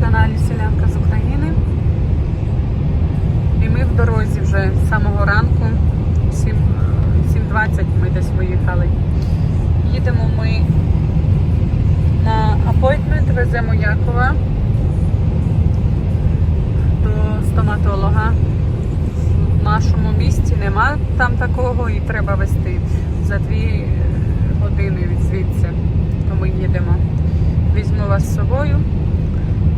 каналі Селянка з України. І ми в дорозі вже з самого ранку. 7, 7.20 ми десь виїхали. Їдемо ми на апойтмент, веземо Якова до стоматолога. В нашому місті нема там такого і треба везти за дві години від звідси. То ми їдемо. Візьму вас з собою.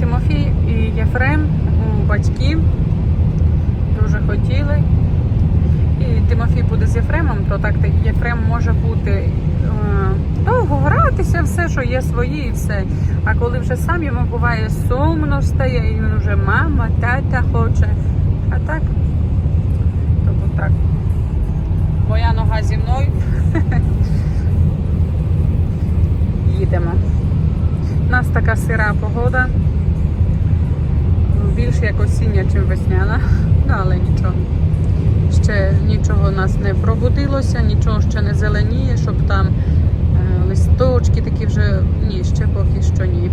Тимофій і Єфрем у батьків дуже хотіли. І Тимофій буде з Єфремом, то так Єфрем може бути е, довго гратися, все, що є свої, і все. А коли вже сам йому буває сумно стає, і він вже мама, тата хоче. А так, то от так. Моя нога зі мною. Їдемо. У нас така сира погода. Більше як осіння, ніж весняна. Ну, але нічого. Ще нічого у нас не пробудилося, нічого ще не зеленіє, щоб там е, листочки такі вже. Ні, ще поки що ні.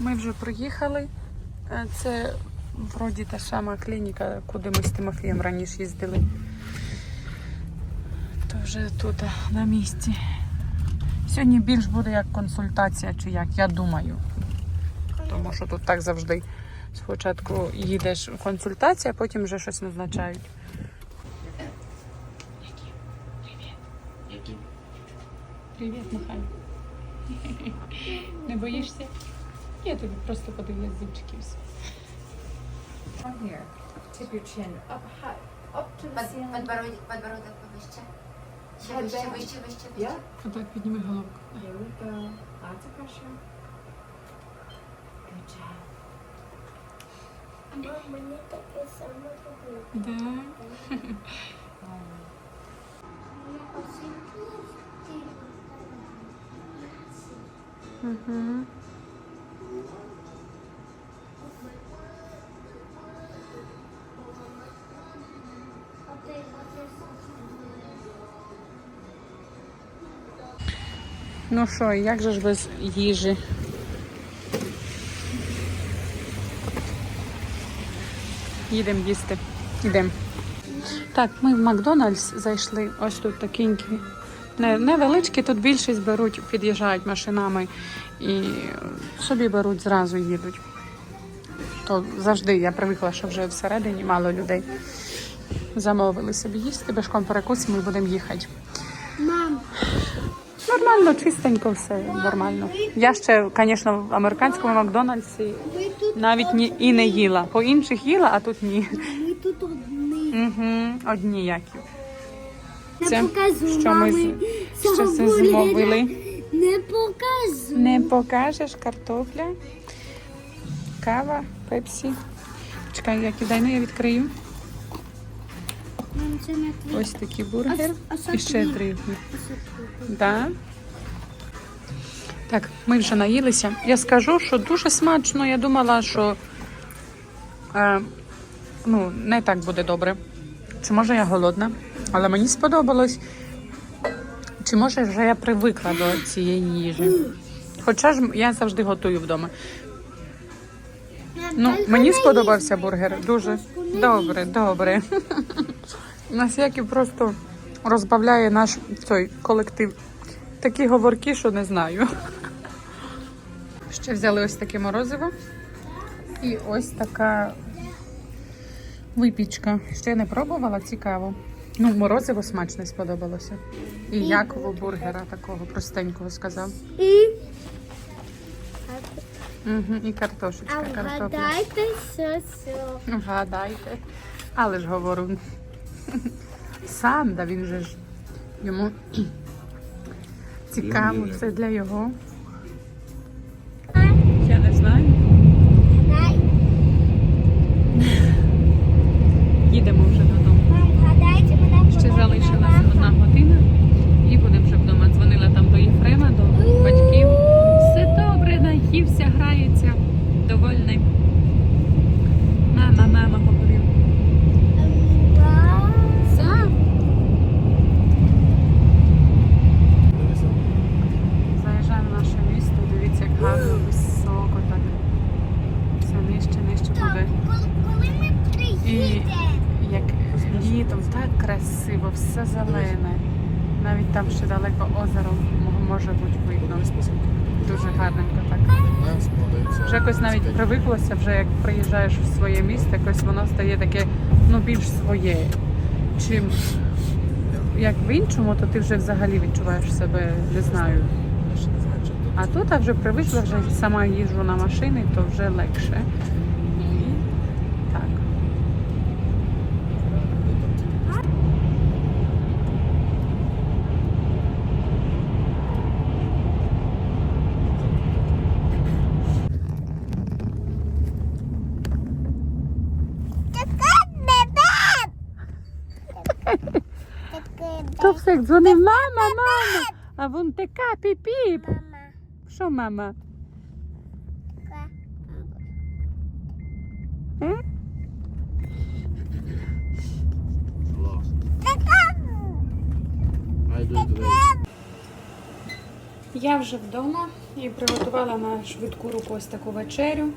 Ми вже приїхали. Е, Це вроді та сама клініка, куди ми з Тимофієм раніше їздили. То вже тут е, на місці. Сьогодні більш буде як консультація, чи як, я думаю. Тому що тут так завжди. Спочатку їдеш в консультацію, а потім вже щось назначають. Привіт, Михайло. Не боїшся? Я тобі просто подивлюсь зубчики. все. Подбородок, подбородок повище. Ще вище, вище, вище, вище. Отак підніми головку. Here we go. Job. Мені таке саме робити. Да. Угу. Ну що, як же ж без їжі? Їдемо їсти. Йдемо. Так, ми в Макдональдс зайшли. Ось тут такенькі. Не, невеличкі, тут більшість беруть, під'їжджають машинами і собі беруть, зразу їдуть. То завжди я привикла, що вже всередині мало людей. Замовили собі їсти, бешком перекусимо і будемо їхати. Нормально, чистенько, все нормально. Я ще, звісно, в американському Макдональдсі навіть ні, і не їла. По інших їла, а тут ні. ми тут одні. Угу, одні які. Це, що ми з- що це змовили. Не покажу. Не покажеш картопля, кава, пепсі. Чекай, я кидай, ну я відкрию. Мам, це не твій. Ось такий бургер. А І ще твій? дрібні. Да. Так, ми вже наїлися. Я скажу, що дуже смачно. Я думала, що е, ну, не так буде добре. Чи може я голодна? Але мені сподобалось. Чи може вже я привикла до цієї їжі? Хоча ж я завжди готую вдома. Ну, мені сподобався бургер. Дуже добре, добре. Нас Яків просто розбавляє наш той колектив. Такі говорки, що не знаю. Ще взяли ось таке морозиво. І ось така випічка. Ще не пробувала, цікаво. Ну, морозиво смачне сподобалося. І Якову бургера такого простенького сказав. І Угу, і картошечка, а картопля. вгадайте, що що. Вгадайте. Але ж говорю. Сам, да він же ж йому цікаво, це для його. Я не знаю. Гадай. Їдемо вже додому. Мам, вгадайте мене. Ще кого залишилася вона одна година і будемо вже вдома. Дзвонила там до Єфрема, до батьків. Все добре, наївся, грається, довольний. Мама, мама говорив. Вау. Сам. Заїжджаємо в наш все зелене. Навіть там ще далеко озеро може бути видно. Дуже гарненько так. Вже якось навіть привиклося, вже як приїжджаєш в своє місто, якось воно стає таке ну, більш своє. Чим як в іншому, то ти вже взагалі відчуваєш себе, не знаю. А тут я вже привикла, вже сама їжджу на машини, то вже легше. І так. То все дзвонив мама, мама. А вон така піп-піп. Що мама? М? Я вже вдома і приготувала на швидку руку ось таку вечерю.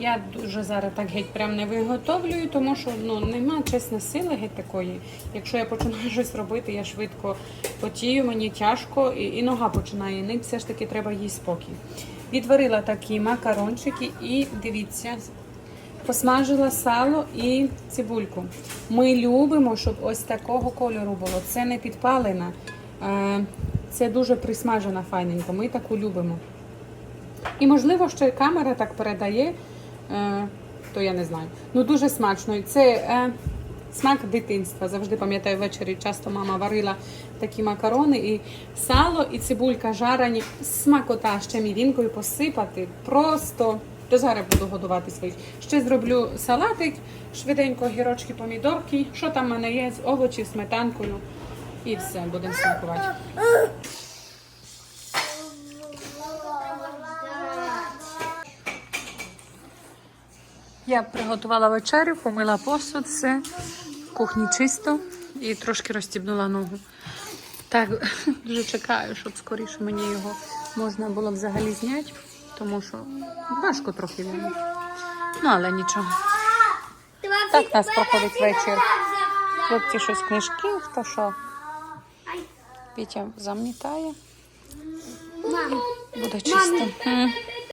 Я дуже зараз так геть прям не виготовлюю, тому що ну, нема чесно сили геть такої. Якщо я починаю щось робити, я швидко потію, мені тяжко і, і нога починає нити, все ж таки треба їй спокій. Відварила такі макарончики і дивіться, посмажила сало і цибульку. Ми любимо, щоб ось такого кольору було. Це не підпалена, е, це дуже присмажена файненько. Ми таку любимо. І можливо, ще камера так передає, е, то я не знаю. Ну дуже смачно. І це е, смак дитинства. Завжди пам'ятаю, ввечері часто мама варила такі макарони, і сало, і цибулька жарені. Смакота ще мівінкою посипати. Просто до зараз буду годувати своїх. Ще зроблю салатик, швиденько гірочки, помідорки. Що там в мене є з овочів, сметанкою. І все, будемо смакувати. Я приготувала вечерю, помила посуд, все, в кухні чисто і трошки розстібнула ногу. Так, дуже чекаю, щоб скоріше мені його можна було взагалі зняти, тому що важко трохи він. Ну, але нічого. Так нас проходить вечір. Хлопці щось книжки, хто що. Вітя замітає. Буде чисто.